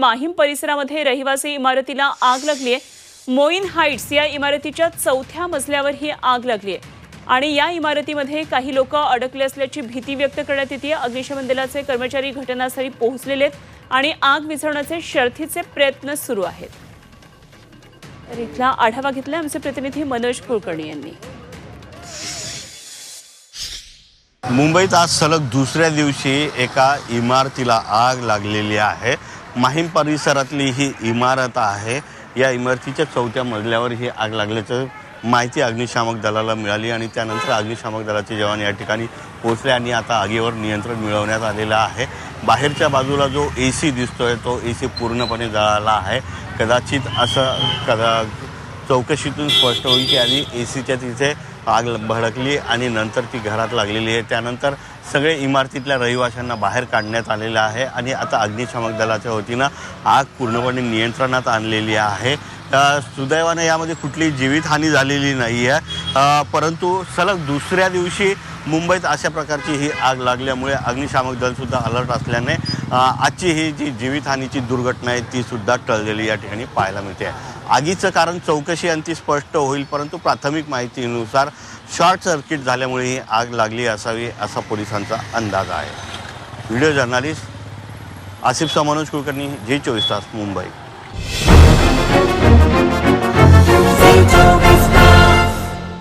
माहीम परिसरामध्ये रहिवासी इमारतीला आग लागली आहे मोईन हाईट्स या इमारतीच्या चौथ्या मजल्यावर ही आग लागली आहे आणि या इमारतीमध्ये काही लोक अडकले असल्याची भीती व्यक्त करण्यात येते. अग्निशमन दलाचे कर्मचारी घटनास्थळी पोहोचलेले आहेत आणि आग विझवण्याचे शर्थीचे प्रयत्न सुरू आहेत. तर इथला आढावा घेतला आमचे प्रतिनिधी मनोज कुलकर्णी यांनी. मुंबईत आज सलग दुसऱ्या दिवशी एका इमारतीला आग लागलेली आहे. माहीम परिसरातली ही इमारत आहे. या इमारतीच्या चौथ्या मजल्यावर ही आग लागल्याचं माहिती अग्निशामक दलाला मिळाली आणि त्यानंतर अग्निशामक दलाचे जवान या ठिकाणी पोहोचले आणि आता आगीवर नियंत्रण मिळवण्यात आलेलं आहे. बाहेरच्या बाजूला जो ए सी दिसतोय तो ए सी पूर्णपणे जळाला आहे. कदाचित असं कदा चौकशीतून स्पष्ट होईल की आधी ए सीच्या तिथे आग भडकली आणि नंतर ती घरात लागलेली आहे. त्यानंतर सगळे इमारतीतल्या रहिवाशांना बाहेर काढण्यात आलेलं आहे आणि आता अग्निशामक दलाच्या वतीनं आग पूर्णपणे नियंत्रणात आणलेली आहे. सुदैवाने यामध्ये कुठलीही जीवितहानी झालेली नाही आहे. परंतु सलग दुसऱ्या दिवशी मुंबईत अशा प्रकारची ही आग लागल्यामुळे अग्निशामक दलसुद्धा अलर्ट असल्याने आजची ही जी जीवितहानीची दुर्घटना आहे ती सुद्धा टळलेली या ठिकाणी पाहायला मिळते. आगीचं कारण चौकशी अंती स्पष्ट होईल परंतु प्राथमिक माहितीनुसार शॉर्ट सर्किट झाल्यामुळे ही आग लागली असावी असा पोलिसांचा अंदाज आहे. व्हिडिओ जर्नालिस्ट आसिफचा मनोज कुलकर्णी जे चोवीस तास मुंबई.